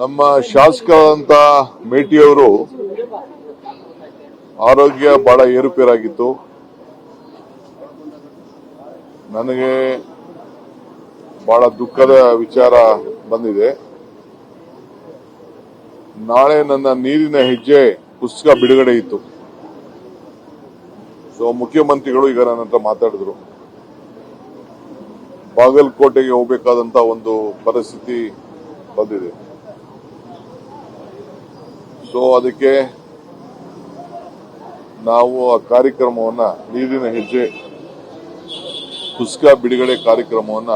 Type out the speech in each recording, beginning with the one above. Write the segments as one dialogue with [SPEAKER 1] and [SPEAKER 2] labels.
[SPEAKER 1] ನಮ್ಮ ಶಾಸಕರಾದಂತ ಮೇಟಿಯವರು ಆರೋಗ್ಯ ಬಹಳ ಏರುಪೇರಾಗಿತ್ತು. ನನಗೆ ಬಹಳ ದುಃಖದ ವಿಚಾರ ಬಂದಿದೆ. ನಾಳೆ ನನ್ನ ನೀರಿನ ಹೆಜ್ಜೆ ಪುಸ್ತಕ ಬಿಡುಗಡೆ ಇತ್ತು. ಸೊ ಮುಖ್ಯಮಂತ್ರಿಗಳು ಈಗ ನನ್ನ ಹತ್ರ ಮಾತಾಡಿದ್ರು. ಬಾಗಲಕೋಟೆಗೆ ಹೋಗಬೇಕಾದಂತ ಒಂದು ಪರಿಸ್ಥಿತಿ ಬಂದಿದೆ. ಸೊ ಅದಕ್ಕೆ ನಾವು ಆ ಕಾರ್ಯಕ್ರಮವನ್ನ ನೀರಿನ ಹೆಜ್ಜೆ ಪುಸ್ತಕ ಬಿಡುಗಡೆ ಕಾರ್ಯಕ್ರಮವನ್ನ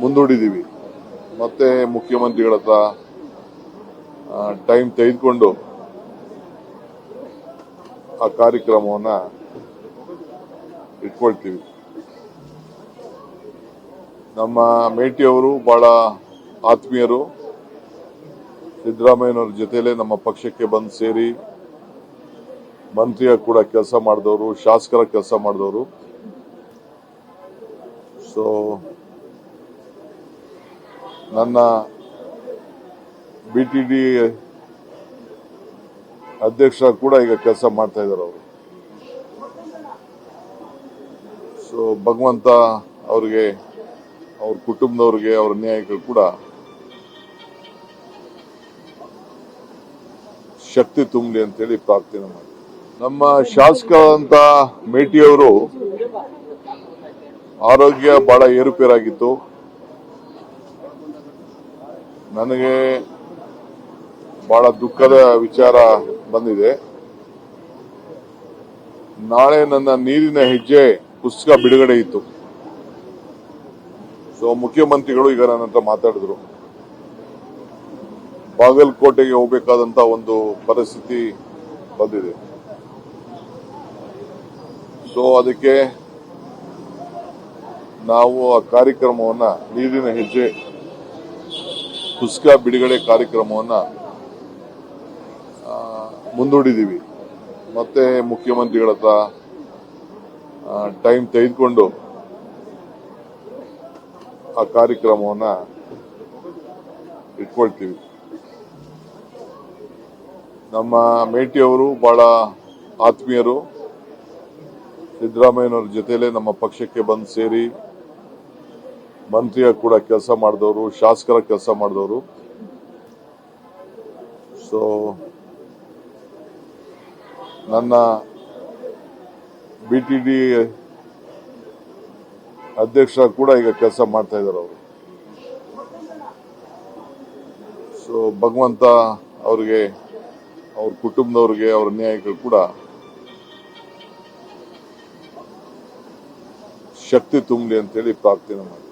[SPEAKER 1] ಮುಂದೂಡಿದೀವಿ. ಮತ್ತೆ ಮುಖ್ಯಮಂತ್ರಿಗಳ ಹತ್ರ ಟೈಮ್ ತೆಗೆದುಕೊಂಡು ಆ ಕಾರ್ಯಕ್ರಮವನ್ನ ಇಟ್ಕೊಳ್ತೀವಿ. ನಮ್ಮ ಮೇಟಿಯವರು ಬಹಳ ಆತ್ಮೀಯರು. ಸಿದ್ದರಾಮಯ್ಯನವ್ರ ಜೊತೆಯಲ್ಲೇ ನಮ್ಮ ಪಕ್ಷಕ್ಕೆ ಬಂದು ಸೇರಿ ಮಂತ್ರಿಯಾಗಿ ಕೂಡ ಕೆಲಸ ಮಾಡಿದವರು ಶಾಸಕರ ಕೆಲಸ ಮಾಡಿದವರು. ಸೊ ನನ್ನ ಬಿ ಟಿ ಡಿ ಅಧ್ಯಕ್ಷ ಕೂಡ ಈಗ ಕೆಲಸ ಮಾಡ್ತಾ ಇದ್ದಾರೆ ಅವರು. ಸೊ ಭಗವಂತ ಅವ್ರಿಗೆ, ಅವ್ರ ಕುಟುಂಬದವ್ರಿಗೆ, ಅವ್ರ ನ್ಯಾಯಕ್ಕೆ ಕೂಡ ಶಕ್ತಿ ತುಂಬಲಿ ಅಂತೇಳಿ ಪ್ರಾರ್ಥನೆ ಮಾಡಿ ನಮ್ಮ ಶಾಸಕರಾದಂತ ಮೇಟಿಯವರು ಆರೋಗ್ಯ ಬಹಳ ಏರುಪೇರಾಗಿತ್ತು. ನನಗೆ ಬಹಳ ದುಃಖದ ವಿಚಾರ ಬಂದಿದೆ. ನಾಳೆ ನನ್ನ ನೀರಿನ ಹೆಜ್ಜೆ ಪುಸ್ತಕ ಬಿಡುಗಡೆ ಇತ್ತು. ಸೊ ಮುಖ್ಯಮಂತ್ರಿಗಳು ಈಗ ನನ್ನ ಹತ್ರ ಮಾತಾಡಿದ್ರು. ಬಾಗಲಕೋಟೆಗೆ ಹೋಗಬೇಕಾದಂತ ಒಂದು ಪರಿಸ್ಥಿತಿ ಬಂದಿದೆ. ಸೊ ಅದಕ್ಕೆ ನಾವು ಆ ಕಾರ್ಯಕ್ರಮವನ್ನ ನೀರಿನ ಹೆಜ್ಜೆ ಪುಸ್ತಕ ಬಿಡುಗಡೆ ಕಾರ್ಯಕ್ರಮವನ್ನ ಮುಂದೂಡಿದೀವಿ ಮತ್ತೆ ಮುಖ್ಯಮಂತ್ರಿಗಳ ಹತ್ರ ಟೈಮ್ ತೆಗೆದುಕೊಂಡು ಆ ಕಾರ್ಯಕ್ರಮವನ್ನ ಇಟ್ಕೊಳ್ತೀವಿ. ನಮ್ಮ ಮೇಟಿಯವರು ಬಹಳ ಆತ್ಮೀಯರು. ಸಿದ್ದರಾಮಯ್ಯನವ್ರ ಜೊತೆಲೇ ನಮ್ಮ ಪಕ್ಷಕ್ಕೆ ಬಂದು ಸೇರಿ ಮಂತ್ರಿಯ ಕೂಡ ಕೆಲಸ ಮಾಡಿದವರು, ಶಾಸಕರ ಕೆಲಸ ಮಾಡಿದವರು. ಸೊ ನನ್ನ ಬಿ ಟಿ ಡಿ ಅಧ್ಯಕ್ಷ ಕೂಡ ಈಗ ಕೆಲಸ ಮಾಡ್ತಾ ಇದ್ದಾರೆ ಅವರು. ಸೊ ಭಗವಂತ ಅವ್ರಿಗೆ ಅವ್ರ ಕುಟುಂಬದವ್ರಿಗೆ ಅವ್ರ ನ್ಯಾಯಗಳು ಕೂಡ ಶಕ್ತಿ ತುಂಬಲಿ ಅಂತೇಳಿ ಪ್ರಾರ್ಥನೆ ಮಾಡಿ